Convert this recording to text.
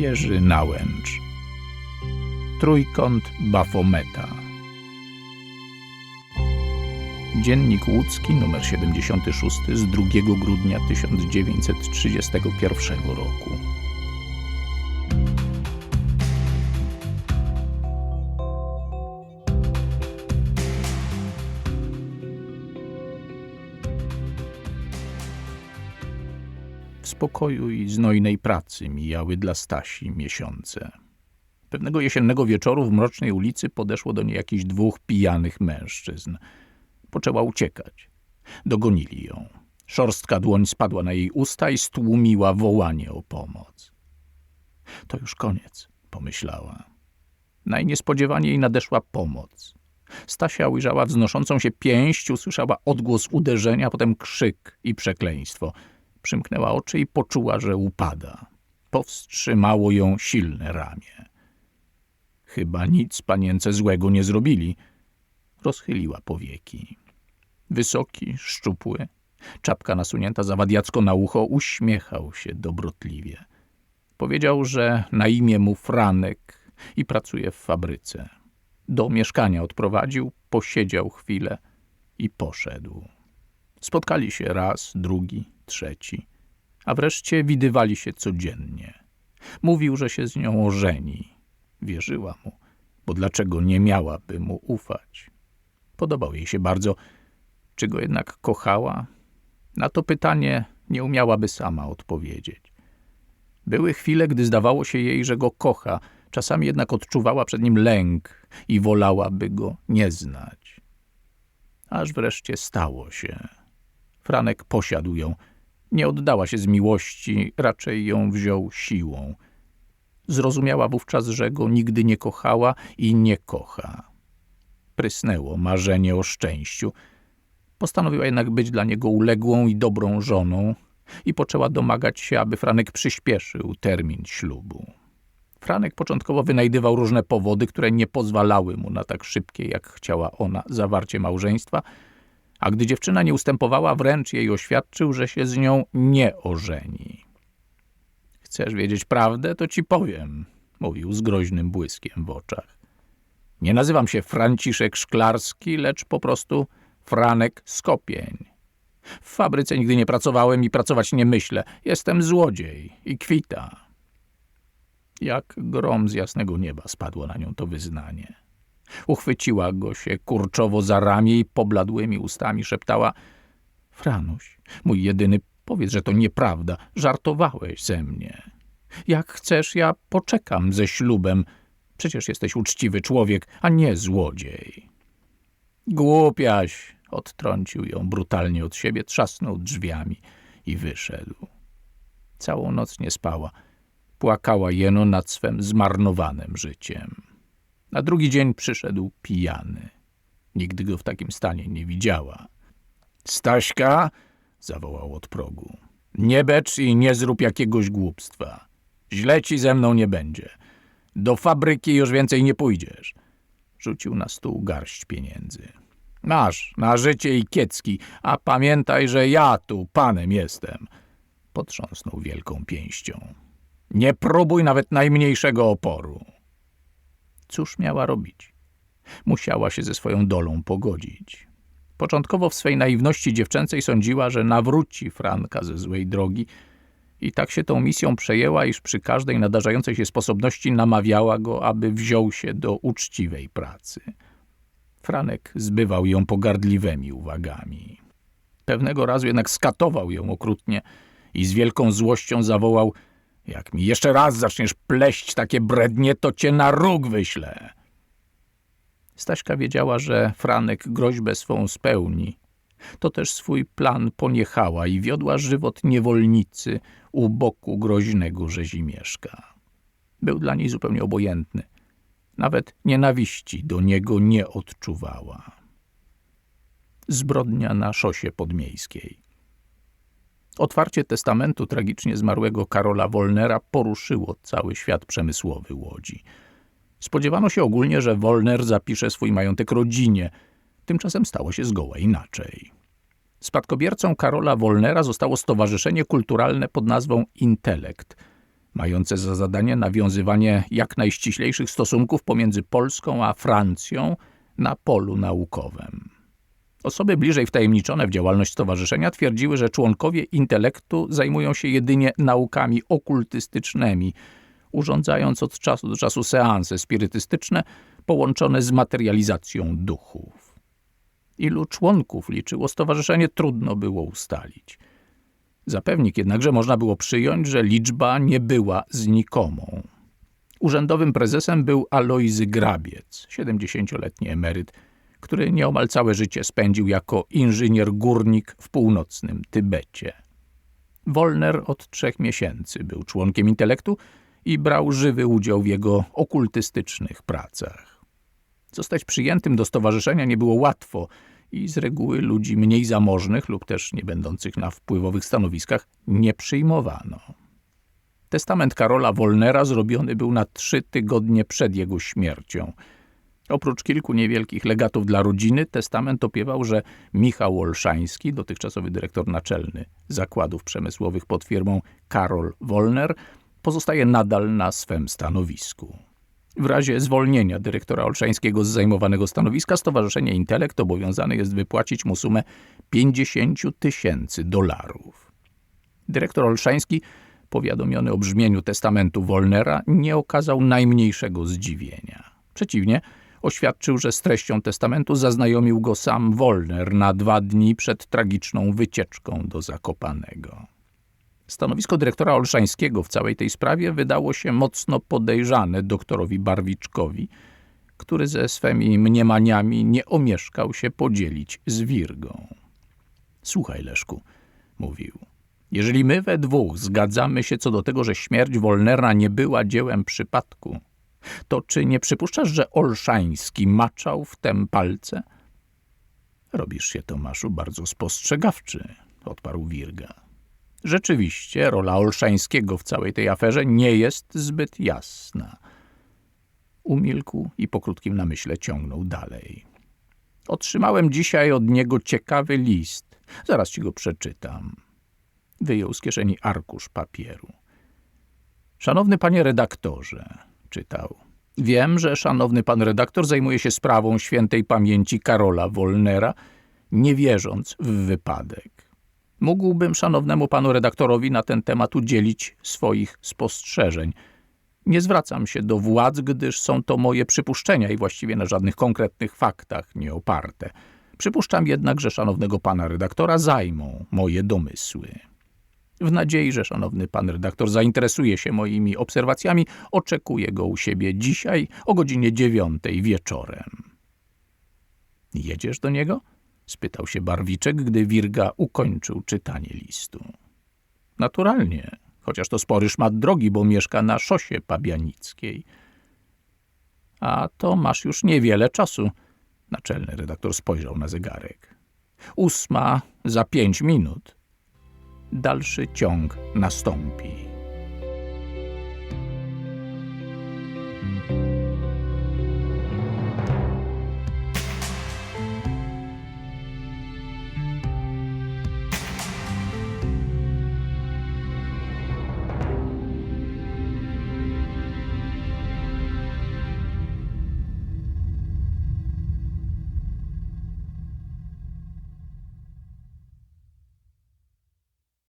Jerzy Nałęcz. Trójkąt Bafometa. Dziennik łódzki numer 76 z 2 grudnia 1931 roku. Spokoju i znojnej pracy mijały dla Stasi miesiące. Pewnego jesiennego wieczoru w mrocznej ulicy podeszło do niej jakichś dwóch pijanych mężczyzn. Poczęła uciekać. Dogonili ją. Szorstka dłoń spadła na jej usta i stłumiła wołanie o pomoc. To już koniec, pomyślała. Najniespodziewaniej nadeszła pomoc. Stasia ujrzała wznoszącą się pięść, usłyszała odgłos uderzenia, potem krzyk i przekleństwo. Przymknęła oczy i poczuła, że upada. Powstrzymało ją silne ramię. Chyba nic panience złego nie zrobili. Rozchyliła powieki. Wysoki, szczupły, czapka nasunięta zawadiacko na ucho, uśmiechał się dobrotliwie. Powiedział, że na imię mu Franek i pracuje w fabryce. Do mieszkania odprowadził, posiedział chwilę i poszedł. Spotkali się raz, drugi, trzeci, a wreszcie widywali się codziennie. Mówił, że się z nią ożeni. Wierzyła mu, bo dlaczego nie miałaby mu ufać? Podobał jej się bardzo. Czy go jednak kochała? Na to pytanie nie umiałaby sama odpowiedzieć. Były chwile, gdy zdawało się jej, że go kocha, czasami jednak odczuwała przed nim lęk i wolałaby go nie znać. Aż wreszcie stało się. Franek posiadł ją. Nie oddała się z miłości, raczej ją wziął siłą. Zrozumiała wówczas, że go nigdy nie kochała i nie kocha. Prysnęło marzenie o szczęściu. Postanowiła jednak być dla niego uległą i dobrą żoną i poczęła domagać się, aby Franek przyspieszył termin ślubu. Franek początkowo wynajdywał różne powody, które nie pozwalały mu na tak szybkie, jak chciała ona, zawarcie małżeństwa, a gdy dziewczyna nie ustępowała, wręcz jej oświadczył, że się z nią nie ożeni. Chcesz wiedzieć prawdę, to ci powiem, mówił z groźnym błyskiem w oczach. Nie nazywam się Franciszek Szklarski, lecz po prostu Franek Skopień. W fabryce nigdy nie pracowałem i pracować nie myślę. Jestem złodziej i kwita. Jak grom z jasnego nieba spadło na nią to wyznanie. Uchwyciła go się kurczowo za ramię i pobladłymi ustami szeptała Franuś, mój jedyny, powiedz, że to nieprawda. Żartowałeś ze mnie. Jak chcesz, ja poczekam ze ślubem. Przecież jesteś uczciwy człowiek, a nie złodziej. Głupiaś, odtrącił ją brutalnie od siebie, trzasnął drzwiami i wyszedł. Całą noc nie spała. Płakała jeno nad swem zmarnowanym życiem. Na drugi dzień przyszedł pijany. Nigdy go w takim stanie nie widziała. Staśka, zawołał od progu, nie becz i nie zrób jakiegoś głupstwa. Źle ci ze mną nie będzie. Do fabryki już więcej nie pójdziesz. Rzucił na stół garść pieniędzy. Masz, na życie i kiecki, a pamiętaj, że ja tu panem jestem. Potrząsnął wielką pięścią. Nie próbuj nawet najmniejszego oporu. Cóż miała robić? Musiała się ze swoją dolą pogodzić. Początkowo w swej naiwności dziewczęcej sądziła, że nawróci Franka ze złej drogi i tak się tą misją przejęła, iż przy każdej nadarzającej się sposobności namawiała go, aby wziął się do uczciwej pracy. Franek zbywał ją pogardliwymi uwagami. Pewnego razu jednak skatował ją okrutnie i z wielką złością zawołał – jak mi jeszcze raz zaczniesz pleść takie brednie, to cię na róg wyślę. Staśka wiedziała, że Franek groźbę swą spełni. To też swój plan poniechała i wiodła żywot niewolnicy u boku groźnego rzezimieszka. Był dla niej zupełnie obojętny. Nawet nienawiści do niego nie odczuwała. Zbrodnia na szosie podmiejskiej. Otwarcie testamentu tragicznie zmarłego Karola Wolnera poruszyło cały świat przemysłowy Łodzi. Spodziewano się ogólnie, że Wolner zapisze swój majątek rodzinie. Tymczasem stało się zgoła inaczej. Spadkobiercą Karola Wolnera zostało Stowarzyszenie Kulturalne pod nazwą Intelekt. mające za zadanie nawiązywanie jak najściślejszych stosunków pomiędzy Polską a Francją na polu naukowym. Osoby bliżej wtajemniczone w działalność stowarzyszenia twierdziły, że członkowie intelektu zajmują się jedynie naukami okultystycznymi, urządzając od czasu do czasu seanse spirytystyczne połączone z materializacją duchów. Ilu członków liczyło stowarzyszenie, trudno było ustalić. Zapewnik jednakże można było przyjąć, że liczba nie była znikomą. Urzędowym prezesem był Alojzy Grabiec, 70-letni emeryt, który nieomal całe życie spędził jako inżynier górnik w północnym Tybecie. Wolner od trzech miesięcy był członkiem intelektu i brał żywy udział w jego okultystycznych pracach. Zostać przyjętym do stowarzyszenia nie było łatwo i z reguły ludzi mniej zamożnych lub też nie będących na wpływowych stanowiskach nie przyjmowano. Testament Karola Wolnera zrobiony był na trzy tygodnie przed jego śmiercią. Oprócz kilku niewielkich legatów dla rodziny, testament opiewał, że Michał Olszański, dotychczasowy dyrektor naczelny zakładów przemysłowych pod firmą Karol Wolner, pozostaje nadal na swym stanowisku. W razie zwolnienia dyrektora Olszańskiego z zajmowanego stanowiska, Stowarzyszenie Intelekt obowiązane jest wypłacić mu sumę 50 tysięcy dolarów. Dyrektor Olszański, powiadomiony o brzmieniu testamentu Wolnera, nie okazał najmniejszego zdziwienia. Przeciwnie, oświadczył, że z treścią testamentu zaznajomił go sam Wolner na dwa dni przed tragiczną wycieczką do Zakopanego. Stanowisko dyrektora Olszańskiego w całej tej sprawie wydało się mocno podejrzane doktorowi Barwiczkowi, który ze swymi mniemaniami nie omieszkał się podzielić z Wirgą. Słuchaj, Leszku, mówił. Jeżeli my we dwóch zgadzamy się co do tego, że śmierć Wolnera nie była dziełem przypadku, to czy nie przypuszczasz, że Olszański maczał w tem palce? Robisz się, Tomaszu, bardzo spostrzegawczy, odparł Wirga. Rzeczywiście rola Olszańskiego w całej tej aferze nie jest zbyt jasna. Umilkł i po krótkim namyśle ciągnął dalej. Otrzymałem dzisiaj od niego ciekawy list. Zaraz ci go przeczytam. Wyjął z kieszeni arkusz papieru. Szanowny panie redaktorze, czytał. Wiem, że szanowny pan redaktor zajmuje się sprawą świętej pamięci Karola Wolnera, nie wierząc w wypadek. Mógłbym szanownemu panu redaktorowi na ten temat udzielić swoich spostrzeżeń. Nie zwracam się do władz, gdyż są to moje przypuszczenia i właściwie na żadnych konkretnych faktach nie oparte. Przypuszczam jednak, że szanownego pana redaktora zajmą moje domysły. W nadziei, że szanowny pan redaktor zainteresuje się moimi obserwacjami, oczekuję go u siebie dzisiaj o godzinie dziewiątej wieczorem. Jedziesz do niego? spytał się Barwiczek, gdy Wirga ukończył czytanie listu. Naturalnie, chociaż to spory szmat drogi, bo mieszka na szosie pabianickiej. A to masz już niewiele czasu. Naczelny redaktor spojrzał na zegarek. Ósma za pięć minut. Dalszy ciąg nastąpi.